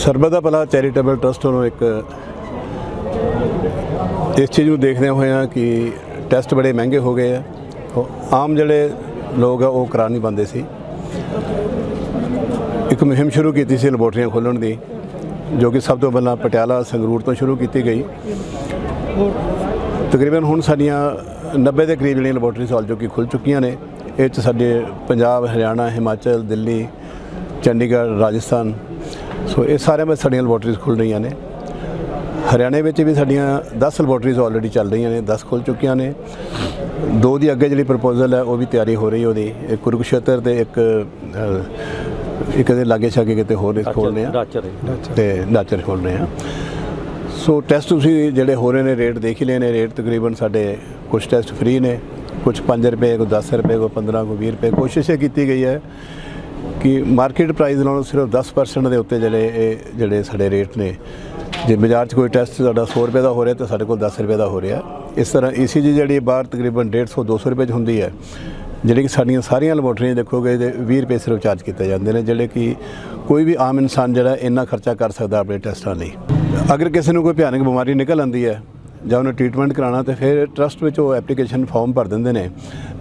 ਸਰਬਦਾ ਭਲਾ charitable trust ਵੱਲੋਂ ਇੱਕ, ਇਸ ਚੀਜ਼ ਨੂੰ ਦੇਖਦੇ ਹੋਇਆ ਕਿ ਟੈਸਟ ਬੜੇ ਮਹਿੰਗੇ ਹੋ ਗਏ ਆ। ਆਮ ਜਿਹੜੇ ਲੋਕ ਆ, ਉਹ ਕਰਾ ਨਹੀਂ ਪਾਉਂਦੇ ਸੀ। ਇੱਕ ਮੁਹਿੰਮ ਸ਼ੁਰੂ ਕੀਤੀ ਸੀ ਲੈਬੋਰਟਰੀਆਂ ਖੋਲ੍ਹਣ ਦੀ, ਜੋ ਕਿ ਸਭ ਤੋਂ ਪਹਿਲਾਂ ਪਟਿਆਲਾ ਸੰਗਰੂਰ ਤੋਂ ਸ਼ੁਰੂ ਕੀਤੀ ਗਈ। ਤਕਰੀਬਨ ਹੁਣ ਸਾਡੀਆਂ 90 ਦੇ ਕਰੀਬ ਜਿਹੜੀਆਂ ਲੈਬੋਰਟਰੀਜ਼ ਹਾਲ ਜੋ ਕਿ ਖੁੱਲ ਚੁੱਕੀਆਂ ਨੇ, ਇਹ 'ਚ ਸਾਡੇ ਪੰਜਾਬ, ਹਰਿਆਣਾ, ਹਿਮਾਚਲ, ਦਿੱਲੀ, ਚੰਡੀਗੜ੍ਹ, ਰਾਜਸਥਾਨ ਸੋ ਇਹ ਸਾਰਿਆਂ ਵਿੱਚ ਸਾਡੀਆਂ ਲੈਬੋਰਟਰੀਜ਼ ਖੁੱਲ ਰਹੀਆਂ ਨੇ। ਹਰਿਆਣੇ ਵਿੱਚ ਵੀ ਸਾਡੀਆਂ 10 ਲੈਬੋਰਟਰੀਜ਼ ਆਲਰੇਡੀ ਚੱਲ ਰਹੀਆਂ ਨੇ 10 ਖੁੱਲ ਚੁੱਕੀਆਂ ਨੇ। ਦੋ ਦੀ ਅੱਗੇ ਜਿਹੜੀ ਪ੍ਰਪੋਜ਼ਲ ਹੈ ਉਹ ਵੀ ਤਿਆਰੀ ਹੋ ਰਹੀ ਉਹਦੀ। ਇੱਕ ਕੁਰੂਕਸ਼ੇਤਰ ਤੇ ਇੱਕ ਇੱਕ ਦੇ ਲਾਗੇ ਛਾਗੇ ਕਿਤੇ ਹੋਰ ਖੋਲ੍ਹਣੇ ਆ ਤੇ ਨਾਚਰ ਖੋਲ ਰਹੇ ਆ ਸੋ ਟੈਸਟ ਤੁਸੀਂ ਜਿਹੜੇ ਹੋ ਰਹੇ ਨੇ ਰੇਟ ਦੇਖ ਹੀ ਲਏ ਨੇ। ਰੇਟ ਤਕਰੀਬਨ ਸਾਡੇ ਕੁਝ ਟੈਸਟ ਫ੍ਰੀ ਨੇ। ਕੁਝ 5 ਰੁਪਏ ਕੋ 10 ਰੁਪਏ ਕੋ 15 ਕੋ 20 ਰੁਪਏ ਕੋਸ਼ਿਸ਼ ਇਹ ਕੀਤੀ ਗਈ ਹੈ। ਕਿ ਮਾਰਕੀਟ ਪ੍ਰਾਈਸ ਨਾਲੋਂ ਸਿਰਫ 10% ਦੇ ਉੱਤੇ ਜਿਹੜੇ ਇਹ ਜਿਹੜੇ ਸਾਡੇ ਰੇਟ ਨੇ, ਜੇ ਬਾਜ਼ਾਰ 'ਚ ਕੋਈ ਟੈਸਟ ਤੁਹਾਡਾ 100 ਰੁਪਏ ਦਾ ਹੋ ਰਿਹਾ ਤਾਂ ਸਾਡੇ ਕੋਲ 10 ਰੁਪਏ ਦਾ ਹੋ ਰਿਹਾ। ਇਸ ਤਰ੍ਹਾਂ ECG ਜਿਹੜੀ ਬਾਹਰ ਤਕਰੀਬਨ 150 200 ਰੁਪਏ 'ਚ ਹੁੰਦੀ ਹੈ, ਜਿਹੜੀ ਕਿ ਸਾਡੀਆਂ ਸਾਰੀਆਂ ਲੈਬੋਰਟਰੀਆਂ ਦੇਖੋਗੇ ਤੇ 20 ਰੁਪਏ ਸਿਰਫ ਚਾਰਜ ਕੀਤੇ ਜਾਂਦੇ ਨੇ, ਜਿਹੜੇ ਕਿ ਕੋਈ ਵੀ ਆਮ ਇਨਸਾਨ ਜਿਹੜਾ ਇੰਨਾ ਖਰਚਾ ਕਰ ਸਕਦਾ ਆਪਣੇ ਟੈਸਟਾਂ ਲਈ। ਅਗਰ ਕਿਸੇ ਨੂੰ ਕੋਈ ਭਿਆਨਕ ਬਿਮਾਰੀ ਨਿਕਲ ਆਉਂਦੀ ਹੈ ਜਾਂ ਉਹਨੇ ਟ੍ਰੀਟਮੈਂਟ ਕਰਾਉਣਾ ਤੇ ਫਿਰ ਟਰਸਟ ਵਿੱਚ ਉਹ ਐਪਲੀਕੇਸ਼ਨ ਫਾਰਮ ਭਰ ਦਿੰਦੇ ਨੇ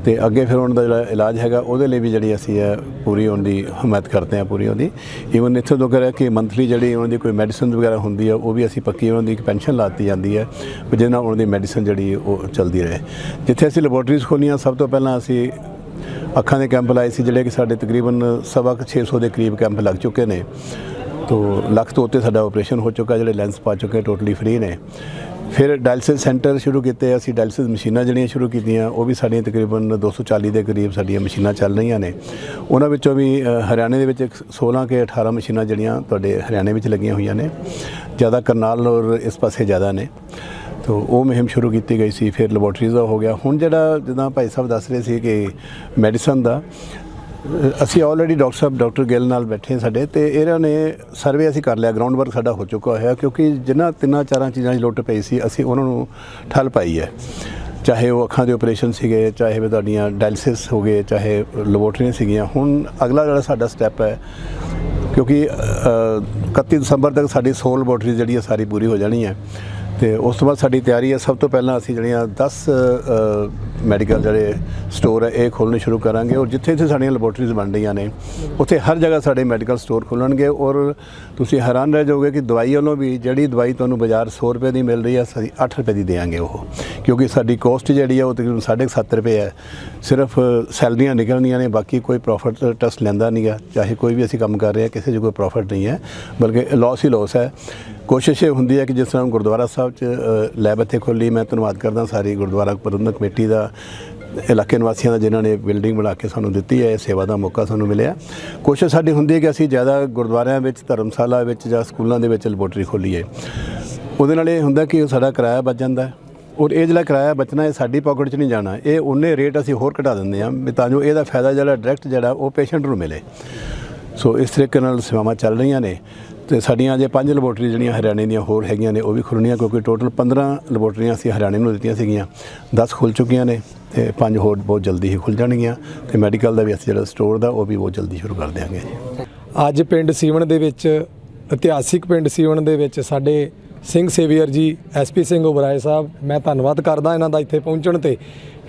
ਤੇ ਅੱਗੇ ਫਿਰ ਉਹਨਾਂ ਦਾ ਜਿਹੜਾ ਇਲਾਜ ਹੈਗਾ ਉਹਦੇ ਲਈ ਵੀ ਜਿਹੜੀ ਅਸੀਂ ਹੈ ਪੂਰੀ ਉਹਨਾਂ ਦੀ ਹਮਾਇਤ ਕਰਦੇ ਹਾਂ ਪੂਰੀ ਉਹਦੀ। ਈਵਨ ਇੱਥੋਂ ਤੋਂ ਕਰਿਆ ਕਿ ਮੰਥਲੀ ਜਿਹੜੀ ਉਹਨਾਂ ਦੀ ਕੋਈ ਮੈਡੀਸਿਨ ਵਗੈਰਾ ਹੁੰਦੀ ਹੈ ਉਹ ਵੀ ਅਸੀਂ ਪੱਕੀ ਉਹਨਾਂ ਦੀ ਇੱਕ ਪੈਨਸ਼ਨ ਲਾਤੀ ਜਾਂਦੀ ਹੈ ਵੀ ਜਿਹਦੇ ਨਾਲ ਉਹਨਾਂ ਦੀ ਮੈਡੀਸਿਨ ਜਿਹੜੀ ਉਹ ਚੱਲਦੀ ਰਹੇ। ਜਿੱਥੇ ਅਸੀਂ ਲੈਬੋਰਟਰੀਜ਼ ਖੋਲੀਆਂ ਸਭ ਤੋਂ ਪਹਿਲਾਂ ਅਸੀਂ ਅੱਖਾਂ ਦੇ ਕੈਂਪ ਲਾਏ ਸੀ, ਜਿਹੜੇ ਕਿ ਸਾਡੇ ਤਕਰੀਬਨ ਸਵਾ ਕੁ 600 ਦੇ ਕਰੀਬ ਕੈਂਪ ਲੱਗ ਚੁੱਕੇ ਨੇ। ਤੋ ਲੱਖ ਤੋਂ ਉੱਤੇ ਸਾਡਾ ਆਪਰੇਸ਼ਨ ਹੋ ਚੁੱਕਾ, ਜਿਹੜੇ ਲੈਂਸ ਪਾ ਚੁੱਕੇ ਟੋਟਲੀ ਫ੍ਰੀ ਨੇ। ਫਿਰ ਡਾਇਲਸਿਸ ਸੈਂਟਰ ਸ਼ੁਰੂ ਕੀਤੇ, ਅਸੀਂ ਡਾਇਲਸਿਸ ਮਸ਼ੀਨਾਂ ਜਿਹੜੀਆਂ ਸ਼ੁਰੂ ਕੀਤੀਆਂ, ਉਹ ਵੀ ਸਾਡੀਆਂ ਤਕਰੀਬਨ 240 ਦੇ ਕਰੀਬ ਸਾਡੀਆਂ ਮਸ਼ੀਨਾਂ ਚੱਲ ਰਹੀਆਂ ਨੇ। ਉਹਨਾਂ ਵਿੱਚੋਂ ਵੀ ਹਰਿਆਣੇ ਦੇ ਵਿੱਚ ਇੱਕ 16 ਕੇ 18 ਮਸ਼ੀਨਾਂ ਜਿਹੜੀਆਂ ਤੁਹਾਡੇ ਹਰਿਆਣੇ ਵਿੱਚ ਲੱਗੀਆਂ ਹੋਈਆਂ ਨੇ। ਜ਼ਿਆਦਾ ਕਰਨਾਲ ਔਰ ਇਸ ਪਾਸੇ ਜ਼ਿਆਦਾ ਨੇ। ਤੋ ਉਹ ਮੁਹਿੰਮ ਸ਼ੁਰੂ ਕੀਤੀ ਗਈ ਸੀ, ਫਿਰ ਲੈਬੋਰਟਰੀਜ਼ ਦਾ ਹੋ ਗਿਆ। ਹੁਣ ਜਿਹੜਾ ਜਿੱਦਾਂ ਭਾਈ ਸਾਹਿਬ ਦੱਸ ਰਹੇ ਸੀ ਕਿ ਮੈਡੀਸਨ ਦਾ ਅਸੀਂ ਆਲਰੇਡੀ ਡਾਕਟਰ ਸਾਹਿਬ ਡਾਕਟਰ ਗਿੱਲ ਨਾਲ ਬੈਠੇ ਹਾਂ ਸਾਡੇ ਤੇ ਇਹਨਾਂ ਨੇ ਸਰਵੇ ਅਸੀਂ ਕਰ ਲਿਆ ਗਰਾਊਂਡ ਵਰਕ ਸਾਡਾ ਹੋ ਚੁੱਕਾ ਹੋਇਆ ਕਿਉਂਕਿ ਜਿਨ੍ਹਾਂ ਤਿੰਨਾਂ ਚਾਰਾਂ ਚੀਜ਼ਾਂ ਦੀ ਲੁੱਟ ਪਈ ਸੀ ਅਸੀਂ ਉਹਨਾਂ ਨੂੰ ਠੱਲ ਪਾਈ ਹੈ। ਚਾਹੇ ਉਹ ਅੱਖਾਂ ਦੇ ਆਪਰੇਸ਼ਨ ਸੀਗੇ ਚਾਹੇ ਵੀ ਤੁਹਾਡੀਆਂ ਡਾਇਲਸਿਸ ਹੋ ਗਏ ਚਾਹੇ ਲੈਬੋਰਟਰੀਆਂ ਸੀਗੀਆਂ ਹੁਣ ਅਗਲਾ ਜਿਹੜਾ ਸਾਡਾ ਸਟੈਪ ਹੈ ਕਿਉਂਕਿ ਅ, 31 ਦਸੰਬਰ ਤੱਕ ਸਾਡੀ 100 ਲੈਬੋਰਟਰੀ ਜਿਹੜੀ ਹੈ ਸਾਰੀ ਪੂਰੀ ਹੋ ਜਾਣੀ ਹੈ। ਤੇ ਉਸ ਤੋਂ ਬਾਅਦ ਸਾਡੀ ਤਿਆਰੀ ਹੈ ਸਭ ਤੋਂ ਪਹਿਲਾਂ ਅਸੀਂ ਜਿਹੜੀਆਂ 10 ਮੈਡੀਕਲ ਜਿਹੜੇ ਸਟੋਰ ਹੈ, ਇਹ ਖੋਲ੍ਹਣੇ ਸ਼ੁਰੂ ਕਰਾਂਗੇ ਔਰ ਜਿੱਥੇ ਜਿੱਥੇ ਸਾਡੀਆਂ ਲੈਬੋਰਟਰੀਜ਼ ਬਣ ਰਹੀਆਂ ਨੇ, ਉੱਥੇ ਹਰ ਜਗ੍ਹਾ ਸਾਡੇ ਮੈਡੀਕਲ ਸਟੋਰ ਖੁੱਲਣਗੇ ਔਰ ਤੁਸੀਂ ਹੈਰਾਨ ਰਹਿ ਜਾਓਗੇ ਕਿ ਦਵਾਈ ਵੱਲੋਂ ਵੀ ਜਿਹੜੀ ਦਵਾਈ ਤੁਹਾਨੂੰ ਬਾਜ਼ਾਰ 100 ਰੁਪਏ ਦੀ ਮਿਲ ਰਹੀ ਹੈ, ਅਸੀਂ 8 ਰੁਪਏ ਦੀ ਦੇਵਾਂਗੇ ਉਹ। ਕਿਉਂਕਿ ਸਾਡੀ ਕੋਸਟ ਜਿਹੜੀ ਹੈ, ਉਹ ਤਕਰੀਬਨ 7.5 ਰੁਪਏ ਹੈ। ਸਿਰਫ ਸੈਲਰੀਆਂ ਨਿਕਲਣੀਆਂ ਨੇ, ਬਾਕੀ ਕੋਈ ਪ੍ਰੋਫਿਟ ਟੈਸਟ ਲੈਂਦਾ ਨਹੀਂ ਨਹੀਂਗਾ ਚਾਹੇ ਕੋਈ ਵੀ ਅਸੀਂ ਕੰਮ ਕਰ ਰਹੇ ਹਾਂ, ਕਿਸੇ 'ਚ ਕੋਈ ਪ੍ਰੋਫਿਟ ਨਹੀਂ ਹੈ, ਬਲਕਿ ਲਾਸ ਹੀ ਲਾਸ ਹੈ। ਕੋਸ਼ਿਸ਼ ਇਹ ਹੁੰਦੀ ਹੈ ਕਿ ਜਿਸ ਤਰ੍ਹਾਂ ਗੁਰਦੁਆਰਾ ਸਾਹਿਬ 'ਚ ਲੈਬ ਇੱਥੇ ਖੋਲੀ ਮੈਂ ਧੰਨਵਾਦ ਕਰਦਾ ਸਾਰੀ ਗੁਰਦੁਆਰਾ ਪ੍ਰਬੰਧਕ ਕਮੇਟੀ ਦਾ ਇਲਾਕੇ ਨਿਵਾਸੀਆਂ ਦਾ ਜਿਨ੍ਹਾਂ ਨੇ ਬਿਲਡਿੰਗ ਬਣਾ ਕੇ ਸਾਨੂੰ ਦਿੱਤੀ ਹੈ, ਇਹ ਸੇਵਾ ਦਾ ਮੌਕਾ ਸਾਨੂੰ ਮਿਲਿਆ। ਕੋਸ਼ਿਸ਼ ਸਾਡੀ ਹੁੰਦੀ ਹੈ ਕਿ ਅਸੀਂ ਜ਼ਿਆਦਾ ਗੁਰਦੁਆਰਿਆਂ ਵਿੱਚ, ਧਰਮਸ਼ਾਲਾ ਵਿੱਚ ਜਾਂ ਸਕੂਲਾਂ ਦੇ ਵਿੱਚ ਲੈਬੋਰਟਰੀ ਖੋਲੀਏ। ਉਹਦੇ ਨਾਲ ਇਹ ਹੁੰਦਾ ਕਿ ਸਾਡਾ ਕਿਰਾਇਆ ਬਚ ਜਾਂਦਾ ਹੈ। ਔਰ ਇਹ ਜਿਹੜਾ ਕਿਰਾਇਆ ਬਚਣਾ, ਇਹ ਸਾਡੀ ਪਾਕਟ 'ਚ ਨਹੀਂ ਜਾਣਾ। ਇਹ ਉਹਨੇ ਰੇਟ ਅਸੀਂ ਹੋਰ ਘਟਾ ਦਿੰਦੇ ਹਾਂ ਵੀ ਤਾਂ ਜੋ ਇਹਦਾ ਫਾਇਦਾ ਜਿਹੜਾ ਡਾਇਰੈਕਟ ਜਿਹੜਾ ਉਹ ਪੇਸ਼ੈਂਟ ਨੂੰ ਮਿਲੇ। ਸੋ ਇਸ ਤਰੀਕੇ ਨਾਲ ਸੇਵਾਵਾਂ ਚੱਲ ਰਹੀਆਂ ਨੇ। ਤੇ ਸਾਡੀਆਂ ਅਜੇ ਪੰਜ ਲੈਬੋਰਟਰੀ ਜਿਹੜੀਆਂ ਹਰਿਆਣੇ ਦੀਆਂ ਹੋਰ ਹੈਗੀਆਂ ਨੇ, ਉਹ ਵੀ ਖੁੱਲ੍ਹਣੀਆਂ ਕਿਉਂਕਿ ਟੋਟਲ 15 ਲੈਬੋਰਟਰੀਆਂ ਅਸੀਂ ਹਰਿਆਣੇ ਨੂੰ ਦਿੱਤੀਆਂ ਸੀਗੀਆਂ। 10 ਖੁੱਲ ਚੁੱਕੀਆਂ ਨੇ ਤੇ ਪੰਜ ਹੋਰ ਬਹੁਤ ਜਲਦੀ ਹੀ ਖੁੱਲ ਜਾਣਗੀਆਂ ਤੇ ਮੈਡੀਕਲ ਦਾ ਵੀ ਅਸੀਂ ਜਿਹੜਾ ਸਟੋਰ ਦਾ, ਉਹ ਵੀ ਬਹੁਤ ਜਲਦੀ ਸ਼ੁਰੂ ਕਰ ਦਿਆਂਗੇ। ਜੀ ਅੱਜ ਪਿੰਡ ਸੀਵਣ ਦੇ ਵਿੱਚ, ਇਤਿਹਾਸਿਕ ਪਿੰਡ ਸੀਵਣ ਦੇ ਵਿੱਚ ਸਾਡੇ ਸਿੰਘ ਸੇਵੀਅਰ ਜੀ ਐਸਪੀ ਸਿੰਘ ਉਬਰਾਏ ਸਾਹਿਬ, ਮੈਂ ਧੰਨਵਾਦ ਕਰਦਾ ਇਹਨਾਂ ਦਾ ਇੱਥੇ ਪਹੁੰਚਣ ਤੇ।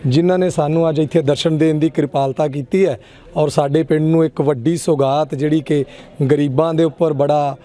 ਜਿਨ੍ਹਾਂ ਨੇ ਸਾਨੂੰ ਅੱਜ ਇੱਥੇ ਦਰਸ਼ਨ ਦੇਣ ਦੀ ਕਿਰਪਾਲਤਾ ਕੀਤੀ ਹੈ ਔਰ ਸਾਡੇ ਪਿੰਡ ਨੂੰ ਇੱਕ ਵੱਡੀ ਸੌਗਾਤ ਜਿਹੜੀ ਕਿ ਗਰੀਬਾਂ ਦੇ ਉੱਪਰ ਬੜਾ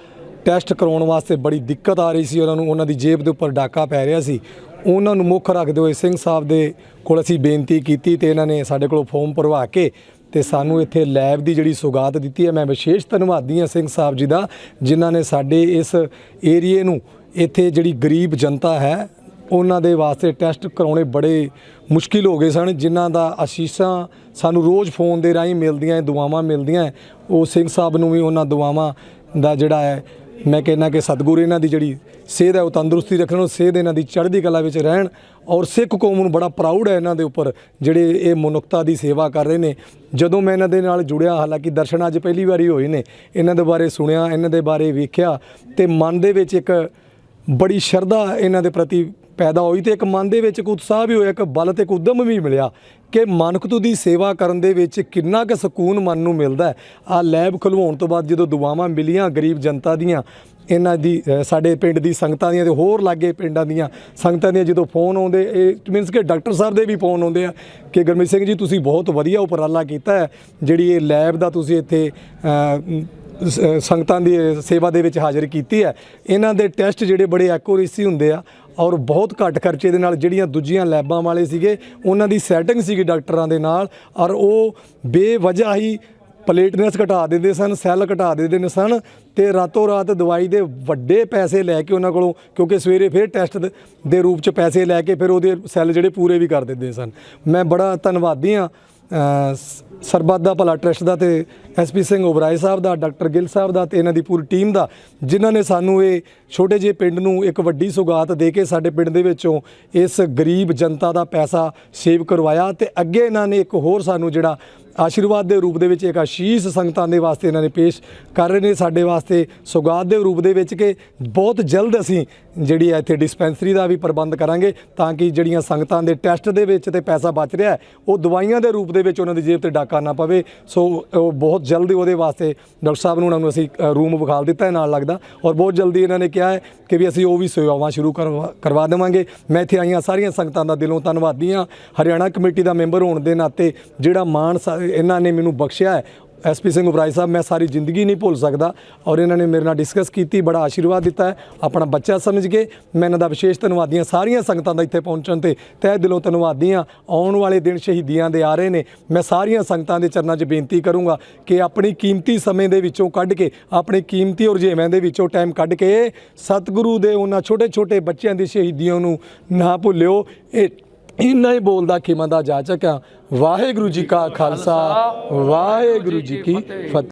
ਟੈਸਟ ਕਰਾਉਣ ਵਾਸਤੇ ਬੜੀ ਦਿੱਕਤ ਆ ਰਹੀ ਸੀ, ਉਹਨਾਂ ਨੂੰ ਉਹਨਾਂ ਦੀ ਜੇਬ ਦੇ ਉੱਪਰ ਡਾਕਾ ਪੈ ਰਿਹਾ ਸੀ। ਉਹਨਾਂ ਨੂੰ ਮੁੱਖ ਰੱਖਦੇ ਹੋਏ ਸਿੰਘ ਸਾਹਿਬ ਦੇ ਕੋਲ ਅਸੀਂ ਬੇਨਤੀ ਕੀਤੀ ਤੇ ਇਹਨਾਂ ਨੇ ਸਾਡੇ ਕੋਲੋਂ ਫਾਰਮ ਭਰਵਾ ਕੇ ਤੇ ਸਾਨੂੰ ਇੱਥੇ ਲੈਬ ਦੀ ਜਿਹੜੀ ਸੁਗਾਤ ਦਿੱਤੀ ਹੈ। ਮੈਂ ਵਿਸ਼ੇਸ਼ ਧੰਨਵਾਦੀ ਹਾਂ ਸਿੰਘ ਸਾਹਿਬ ਜੀ ਦਾ, ਜਿਨ੍ਹਾਂ ਨੇ ਸਾਡੇ ਇਸ ਏਰੀਏ ਨੂੰ ਇੱਥੇ ਜਿਹੜੀ ਗਰੀਬ ਜਨਤਾ ਹੈ ਉਹਨਾਂ ਦੇ ਵਾਸਤੇ ਟੈਸਟ ਕਰਾਉਣੇ ਬੜੇ ਮੁਸ਼ਕਿਲ ਹੋ ਗਏ ਸਨ, ਜਿਨ੍ਹਾਂ ਦਾ ਅਸੀਸਾਂ ਸਾਨੂੰ ਰੋਜ਼ ਫੋਨ ਦੇ ਰਾਹੀਂ ਮਿਲਦੀਆਂ, ਦੁਆਵਾਂ ਮਿਲਦੀਆਂ। ਉਹ ਸਿੰਘ ਸਾਹਿਬ ਨੂੰ ਵੀ ਉਹਨਾਂ ਦੁਆਵਾਂ ਦਾ ਜਿਹੜਾ ਹੈ, ਮੈਂ ਕਹਿੰਦਾ ਕਿ ਸਤਿਗੁਰੂ ਇਹਨਾਂ ਦੀ ਜਿਹੜੀ ਸਿਹਤ ਹੈ, ਉਹ ਤੰਦਰੁਸਤੀ ਰੱਖਣ, ਉਹ ਸਿਹਤ ਇਹਨਾਂ ਦੀ ਚੜ੍ਹਦੀ ਕਲਾ ਵਿੱਚ ਰਹਿਣ। ਔਰ ਸਿੱਖ ਕੌਮ ਨੂੰ ਬੜਾ ਪ੍ਰਾਊਡ ਹੈ ਇਹਨਾਂ ਦੇ ਉੱਪਰ, ਜਿਹੜੇ ਇਹ ਮਨੁੱਖਤਾ ਦੀ ਸੇਵਾ ਕਰ ਰਹੇ ਨੇ। ਜਦੋਂ ਮੈਂ ਇਹਨਾਂ ਦੇ ਨਾਲ ਜੁੜਿਆ, ਹਾਲਾਂਕਿ ਦਰਸ਼ਨ ਅੱਜ ਪਹਿਲੀ ਵਾਰੀ ਹੋਏ ਨੇ, ਇਹਨਾਂ ਦੇ ਬਾਰੇ ਸੁਣਿਆ, ਇਹਨਾਂ ਦੇ ਬਾਰੇ ਵੇਖਿਆ, ਤੇ ਮਨ ਦੇ ਵਿੱਚ ਇੱਕ ਬੜੀ ਸ਼ਰਧਾ ਇਹਨਾਂ ਦੇ ਪ੍ਰਤੀ ਪੈਦਾ ਹੋਈ ਤੇ ਇੱਕ ਮਨ ਦੇ ਵਿੱਚ ਇੱਕ ਉਤਸ਼ਾਹ ਵੀ ਹੋਇਆ, ਇੱਕ ਬਲ ਤੇ ਇੱਕ ਉਦਮ ਵੀ ਮਿਲਿਆ ਕਿ ਮਨੁੱਖਤਾ ਦੀ ਸੇਵਾ ਕਰਨ ਦੇ ਵਿੱਚ ਕਿੰਨਾ ਕੁ ਸਕੂਨ ਮਨ ਨੂੰ ਮਿਲਦਾ ਹੈ। ਆ ਲੈਬ ਖੁਲਵਾਉਣ ਤੋਂ ਬਾਅਦ ਜਦੋਂ ਦੁਆਵਾਂ ਮਿਲੀਆਂ ਗਰੀਬ ਜਨਤਾ ਦੀਆਂ, ਇਹਨਾਂ ਦੀ ਸਾਡੇ ਪਿੰਡ ਦੀ ਸੰਗਤਾਂ ਦੀਆਂ ਤੇ ਹੋਰ ਲਾਗੇ ਪਿੰਡਾਂ ਦੀਆਂ ਸੰਗਤਾਂ ਦੀਆਂ ਜਦੋਂ ਫੋਨ ਆਉਂਦੇ, ਇਹ ਮੀਨਸ ਕਿ ਡਾਕਟਰ ਸਾਹਿਬ ਦੇ ਵੀ ਫੋਨ ਆਉਂਦੇ ਆ ਕਿ ਗੁਰਮੀਤ ਸਿੰਘ ਜੀ ਤੁਸੀਂ ਬਹੁਤ ਵਧੀਆ ਉਪਰਾਲਾ ਕੀਤਾ ਹੈ, ਜਿਹੜੀ ਇਹ ਲੈਬ ਦਾ ਤੁਸੀਂ ਇੱਥੇ ਸੰਗਤਾਂ ਦੀ ਸੇਵਾ ਦੇ ਵਿੱਚ ਹਾਜ਼ਰ ਕੀਤੀ ਹੈ। ਇਹਨਾਂ ਦੇ ਟੈਸਟ ਜਿਹੜੇ ਬੜੇ ਐਕੂਰੇਸੀ ਹੁੰਦੇ ਆ ਔਰ ਬਹੁਤ ਘੱਟ ਖਰਚੇ ਦੇ ਨਾਲ ਜਿਹੜੀਆਂ ਦੂਜੀਆਂ ਲੈਬਾਂ ਵਾਲੇ ਸੀਗੇ, ਉਹਨਾਂ ਦੀ ਸੈਟਿੰਗ ਸੀਗੀ ਡਾਕਟਰਾਂ ਦੇ ਨਾਲ, ਔਰ ਉਹ ਬੇਵਜ੍ਹਾ ਹੀ ਪਲੇਟਨੈਸ ਘਟਾ ਦਿੰਦੇ ਸਨ, ਸੈੱਲ ਘਟਾ ਦਿੰਦੇ ਨੇ ਸਨ ਤੇ ਰਾਤੋਂ ਰਾਤ ਦਵਾਈ ਦੇ ਵੱਡੇ ਪੈਸੇ ਲੈ ਕੇ ਉਹਨਾਂ ਕੋਲੋਂ, ਕਿਉਂਕਿ ਸਵੇਰੇ ਫਿਰ ਟੈਸਟ ਦੇ- ਰੂਪ ਚ ਪੈਸੇ ਲੈ ਕੇ ਫਿਰ ਉਹਦੇ ਸੈੱਲ ਜਿਹੜੇ ਪੂਰੇ ਵੀ ਕਰ ਦਿੰਦੇ ਸਨ। ਮੈਂ ਬੜਾ ਧੰਨਵਾਦੀ ਹਾਂ ਸਰਬੱਤ ਦਾ ਭਲਾ ਟਰਸਟ ਦਾ ਤੇ ਐਸਪੀ ਸਿੰਘ ਓਬਰਾਏ ਸਾਹਿਬ ਦਾ, ਡਾਕਟਰ ਗਿੱਲ ਸਾਹਿਬ ਦਾ ਤੇ ਇਹਨਾਂ ਦੀ ਪੂਰੀ ਟੀਮ ਦਾ, ਜਿਨ੍ਹਾਂ ਨੇ ਸਾਨੂੰ ਇਹ ਛੋਟੇ ਜਿਹੇ ਪਿੰਡ ਨੂੰ ਇੱਕ ਵੱਡੀ ਸੁਗਾਤ ਦੇ ਕੇ ਸਾਡੇ ਪਿੰਡ ਦੇ ਵਿੱਚੋਂ ਇਸ ਗਰੀਬ ਜਨਤਾ ਦਾ ਪੈਸਾ ਸੇਵ ਕਰਵਾਇਆ ਤੇ ਅੱਗੇ ਇਹਨਾਂ ਨੇ ਇੱਕ ਹੋਰ ਸਾਨੂੰ ਜਿਹੜਾ ਆਸ਼ੀਰਵਾਦ ਦੇ ਰੂਪ ਦੇ ਵਿੱਚ ਇੱਕ ਆਸ਼ੀਸ਼ ਸੰਗਤਾਂ ਦੇ ਵਾਸਤੇ ਇਹਨਾਂ ਨੇ ਪੇਸ਼ ਕਰ ਰਹੇ ਨੇ। ਸਾਡੇ ਵਾਸਤੇ ਸੁਗਾਤ ਦੇ ਰੂਪ ਦੇ ਵਿੱਚ ਕਿ ਬਹੁਤ ਜਲਦ ਅਸੀਂ ਜਿਹੜੀ ਹੈ ਇੱਥੇ ਡਿਸਪੈਂਸਰੀ ਦਾ ਵੀ ਪ੍ਰਬੰਧ ਕਰਾਂਗੇ ਤਾਂ ਕਿ ਜਿਹੜੀਆਂ ਸੰਗਤਾਂ ਦੇ ਟੈਸਟ ਦੇ ਵਿੱਚ ਤੇ ਪੈਸਾ ਬਚ ਰਿਹਾ ਉਹ ਦਵਾਈਆਂ ਦੇ ਰੂਪ ਦੇ ਵਿੱਚ ਉਹਨਾਂ ਦੀ ਜੇਬ ਤੇ ਡਾਕਾ ਨਾ ਪਵੇ। ਸੋ, ਉਹ ਬਹੁਤ ਜਲਦੀ ਉਹਦੇ ਵਾਸਤੇ ਡਾਕਟਰ ਸਾਹਿਬ ਨੂੰ ਉਹਨਾਂ ਨੂੰ ਅਸੀਂ ਰੂਮ ਵਿਖਾਲ ਦਿੱਤਾ ਹੈ ਨਾਲ ਲੱਗਦਾ। ਔਰ ਬਹੁਤ ਜਲਦੀ ਇਹਨਾਂ ਨੇ ਕਿਹਾ ਹੈ ਕਿ ਵੀ ਅਸੀਂ ਉਹ ਵੀ ਸੇਵਾਵਾਂ ਸ਼ੁਰੂ ਕਰਵਾ ਕਰਵਾ ਦੇਵਾਂਗੇ। ਮੈਂ ਇੱਥੇ ਆਈਆਂ ਸਾਰੀਆਂ ਸੰਗਤਾਂ ਦਾ ਦਿਲੋਂ ਧੰਨਵਾਦੀ ਹਾਂ। ਹਰਿਆਣਾ ਕਮੇਟੀ ਦਾ ਮੈਂਬਰ ਹੋਣ ਦੇ ਨਾਤੇ ਜਿਹੜਾ ਮਾਣ ਸਾ- ਇਹਨਾਂ ਨੇ ਮੈਨੂੰ ਬਖਸ਼ਿਆ ਹੈ। ਐਸਪੀ ਸਿੰਘ ਉਬਰਾਏ ਸਾਹਿਬ, ਮੈਂ ਸਾਰੀ ਜ਼ਿੰਦਗੀ ਨਹੀਂ ਭੁੱਲ ਸਕਦਾ ਔਰ ਇਹਨਾਂ ਨੇ ਮੇਰੇ ਨਾਲ ਡਿਸਕਸ ਕੀਤੀ, ਬੜਾ ਆਸ਼ੀਰਵਾਦ ਦਿੱਤਾ ਹੈ। ਆਪਣਾ ਬੱਚਾ ਸਮਝ ਕੇ ਮੈਂ ਇਹਨਾਂ ਦਾ ਵਿਸ਼ੇਸ਼ ਧੰਨਵਾਦੀ ਹਾਂ। ਸਾਰੀਆਂ ਸੰਗਤਾਂ ਦਾ ਇੱਥੇ ਪਹੁੰਚਣ ਤੇ ਤਹਿ ਦਿਲੋਂ ਧੰਨਵਾਦੀ ਹਾਂ। ਆਉਣ ਵਾਲੇ ਦਿਨ ਸ਼ਹੀਦੀਆਂ ਦੇ ਆ ਰਹੇ ਨੇ। ਮੈਂ ਸਾਰੀਆਂ ਸੰਗਤਾਂ ਦੇ ਚਰਨਾਂ 'ਚ ਬੇਨਤੀ ਕਰੂੰਗਾ ਕਿ ਆਪਣੀ ਕੀਮਤੀ ਸਮੇਂ ਦੇ ਵਿੱਚੋਂ ਕੱਢ ਕੇ, ਆਪਣੇ ਕੀਮਤੀ ਰੁਝੇਵਿਆਂ ਦੇ ਵਿੱਚੋਂ ਟਾਈਮ ਕੱਢ ਕੇ ਸਤਿਗੁਰੂ ਦੇ ਉਹਨਾਂ ਛੋਟੇ-ਛੋਟੇ ਬੱਚਿਆਂ ਦੀ ਸ਼ਹੀਦੀਆਂ ਨੂੰ ਨਾ ਭੁੱਲਿਓ। ਇਹ ਇੰਨਾ ਹੀ ਬੋਲਦਾ ਖਿਮਾ ਦਾ ਜਾਚਕ ਆ। ਵਾਹਿਗੁਰੂ ਜੀ ਕਾ ਖਾਲਸਾ ਵਾਹਿਗੁਰੂ ਜੀ ਕੀ ਫਤਿਹ।